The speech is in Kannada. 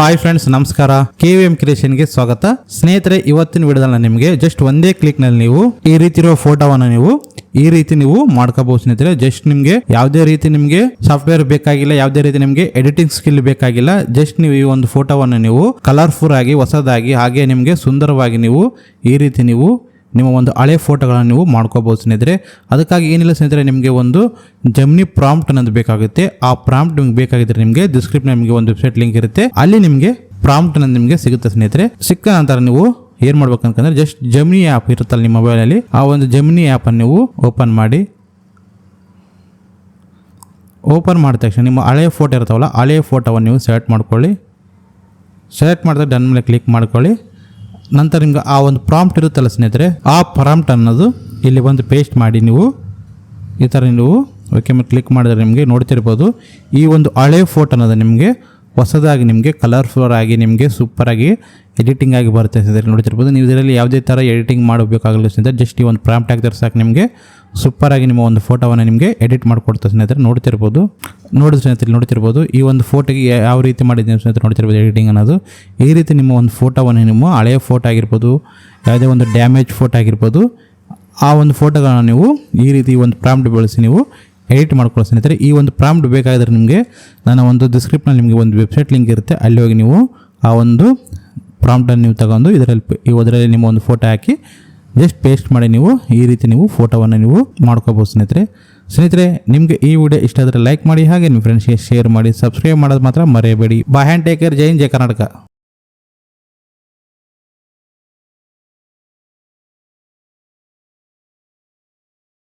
ಹಾಯ್ ಫ್ರೆಂಡ್ಸ್ ನಮಸ್ಕಾರ. ಕೆ ವಿ ಎಂ ಕ್ರಿಯೇಷನ್ಗೆ ಸ್ವಾಗತ. ಸ್ನೇಹಿತರೆ, ಇವತ್ತಿನ ವಿಡಿಯೋದಲ್ಲಿ ನಿಮಗೆ ಜಸ್ಟ್ ಒಂದೇ ಕ್ಲಿಕ್ನಲ್ಲಿ ನೀವು ಈ ರೀತಿ ಇರೋ ಫೋಟೋವನ್ನು ನೀವು ಈ ರೀತಿ ನೀವು ಮಾಡ್ಕೋಬಹುದು ಸ್ನೇಹಿತರೆ. ಜಸ್ಟ್ ನಿಮಗೆ ಯಾವುದೇ ರೀತಿ ನಿಮಗೆ ಸಾಫ್ಟ್ವೇರ್ ಬೇಕಾಗಿಲ್ಲ, ಯಾವುದೇ ರೀತಿ ನಿಮಗೆ ಎಡಿಟಿಂಗ್ ಸ್ಕಿಲ್ ಬೇಕಾಗಿಲ್ಲ ಜಸ್ಟ್ ನೀವು ಈ ಒಂದು ಫೋಟೋವನ್ನು ನೀವು ಕಲರ್ಫುಲ್ ಆಗಿ, ಹೊಸದಾಗಿ, ಹಾಗೆ ನಿಮಗೆ ಸುಂದರವಾಗಿ ನೀವು ಈ ರೀತಿ ನೀವು ನಿಮ್ಮ ಒಂದು ಹಳೆ ಫೋಟೋಗಳನ್ನು ನೀವು ಮಾಡ್ಕೋಬೋದು ಸ್ನೇಹಿತರೆ. ಅದಕ್ಕಾಗಿ ಏನಿಲ್ಲ ಸ್ನೇಹಿತರೆ, ನಿಮಗೆ ಒಂದು ಜಮ್ನಿ ಪ್ರಾಂಪ್ಟ್ ಅನ್ನೋದು ಬೇಕಾಗುತ್ತೆ. ಆ ಪ್ರಾಂಪ್ಟ್ ನಿಮ್ಗೆ ಬೇಕಾಗಿದ್ರೆ ನಿಮಗೆ ಡಿಸ್ಕ್ರಿಪ್ಷನ್ ನಿಮಗೆ ಒಂದು ವೆಬ್ಸೈಟ್ ಲಿಂಕ್ ಇರುತ್ತೆ. ಅಲ್ಲಿ ನಿಮಗೆ ಪ್ರಾಂಪ್ಟ್ ಅನ್ನೋದು ನಿಮಗೆ ಸಿಗುತ್ತೆ ಸ್ನೇಹಿತರೆ. ಸಿಕ್ಕ ನಂತರ ನೀವು ಏನು ಮಾಡ್ಬೇಕಂತಂದ್ರೆ ಜಸ್ಟ್ ಜಮ್ನಿ ಆ್ಯಪ್ ಇರುತ್ತಲ್ಲ ನಿಮ್ಮ ಮೊಬೈಲಲ್ಲಿ ಆ ಒಂದು ಜಮ್ನಿ ಆ್ಯಪನ್ನು ನೀವು ಓಪನ್ ಮಾಡಿ. ಓಪನ್ ಮಾಡಿದ ತಕ್ಷಣ ನಿಮ್ಮ ಹಳೆಯ ಫೋಟೋ ಇರ್ತಾವಲ್ಲ ಹಳೆಯ ಫೋಟೋವನ್ನು ನೀವು ಸೆಲೆಕ್ಟ್ ಮಾಡ್ಕೊಳ್ಳಿ. ಸೆಲೆಕ್ಟ್ ಮಾಡಿದಾಗ ಡನ್ ಮೇಲೆ ಕ್ಲಿಕ್ ಮಾಡ್ಕೊಳ್ಳಿ. ನಂತರ ನಿಮ್ಗೆ ಆ ಒಂದು ಪ್ರಾಂಪ್ಟ್ ಇರುತ್ತಲ್ಲ ಸ್ನೇಹಿತರೆ, ಆ ಪ್ರಾಂಪ್ಟ್ ಅನ್ನೋದು ಇಲ್ಲಿ ಒಂದು ಪೇಸ್ಟ್ ಮಾಡಿ ನೀವು. ಈ ಥರ ನೀವು ಓಕೆ ಮತ್ತು ಕ್ಲಿಕ್ ಮಾಡಿದ್ರೆ ನಿಮಗೆ ನೋಡ್ತಿರ್ಬೋದು. ಈ ಒಂದು ಹಳೆ ಫೋಟೋ ಅನ್ನೋದು ನಿಮಗೆ ಹೊಸದಾಗಿ ನಿಮಗೆ ಕಲರ್ಫುಲ್ ಆಗಿ ನಿಮಗೆ ಸೂಪರಾಗಿ ಎಡಿಟಿಂಗ್ ಆಗಿ ಬರುತ್ತೆ ಸ್ನೇಹಿತರೆ, ನೋಡ್ತಿರ್ಬೋದು. ನೀವು ಇದರಲ್ಲಿ ಯಾವುದೇ ಥರ ಎಡಿಟಿಂಗ್ ಮಾಡಬೇಕಾಗಲ್ಲ ಸ್ನೇಹಿತರೆ ಜಸ್ಟ್ ಈ ಒಂದು ಪ್ರಾಂಪ್ಟ್ ಹಾಕಿದ್ರೆ ಸಾಕು ನಿಮಗೆ. ಸೂಪರಾಗಿ ನಿಮ್ಮ ಒಂದು ಫೋಟೋವನ್ನು ನಿಮಗೆ ಎಡಿಟ್ ಮಾಡಿಕೊಡ್ತಾರೆ ಸ್ನೇಹಿತರೆ. ನೋಡ್ತಿರ್ಬೋದು. ನೋಡಿ ಸ್ನೇಹಿತರೆ, ನೋಡ್ತಿರ್ಬೋದು. ಈ ಒಂದು ಫೋಟೋಗೆ ಯಾವ ರೀತಿ ಮಾಡಿದ್ದೀನಿ ಸ್ನೇಹಿತರೆ ನೋಡ್ತಿರ್ಬೋದು ಎಡಿಟಿಂಗ್ ಅನ್ನೋದು. ಈ ರೀತಿ ನಿಮ್ಮ ಒಂದು ಫೋಟೋವನ್ನು ನಿಮ್ಮ ಹಳೆಯ ಫೋಟೋ ಆಗಿರ್ಬೋದು, ಯಾವುದೇ ಒಂದು ಡ್ಯಾಮೇಜ್ ಫೋಟೋ ಆಗಿರ್ಬೋದು, ಆ ಒಂದು ಫೋಟೋಗಳನ್ನು ನೀವು ಈ ರೀತಿ ಒಂದು ಪ್ರಾಂಪ್ಟ್ ಬಳಸಿ ನೀವು ಎಡಿಟ್ ಮಾಡ್ಕೊಳ್ಳೋ ಸ್ನೇಹಿತರೆ. ಈ ಒಂದು ಪ್ರಾಂಪ್ಟ್ ಬೇಕಾದರೆ ನಿಮಗೆ ನನ್ನ ಒಂದು ಡಿಸ್ಕ್ರಿಪ್ಷನಲ್ಲಿ ನಿಮಗೆ ಒಂದು ವೆಬ್ಸೈಟ್ ಲಿಂಕ್ ಇರುತ್ತೆ. ಅಲ್ಲಿ ಹೋಗಿ ನೀವು ಆ ಒಂದು ಪ್ರಾಂಪ್ಟನ್ನು ನೀವು ತಗೊಂಡು ಇದರಲ್ಲಿ ಇದರಲ್ಲಿ ನಿಮ್ಮ ಒಂದು ಫೋಟೋ ಹಾಕಿ ಜಸ್ಟ್ ಪೇಸ್ಟ್ ಮಾಡಿ ನೀವು ಈ ರೀತಿ ನೀವು ಫೋಟೋವನ್ನು ನೀವು ಮಾಡ್ಕೋಬೋದು ಸ್ನೇಹಿತರೆ. ಸ್ನೇಹಿತರೆ, ನಿಮಗೆ ಈ ವಿಡಿಯೋ ಇಷ್ಟ ಆದರೆ ಲೈಕ್ ಮಾಡಿ, ಹಾಗೆ ನಿಮ್ಮ ಫ್ರೆಂಡ್ಸ್ಗೆ ಶೇರ್ ಮಾಡಿ ಸಬ್ಸ್ಕ್ರೈಬ್ ಮಾಡೋದು ಮಾತ್ರ ಮರೆಯಬೇಡಿ. ಬೈ ಹ್ಯಾಂಡ್ ಟೇಕ್ ಕೇರ್ ಜೈನ್ ಹಿಂದ್, ಜೈ ಕರ್ನಾಟಕ.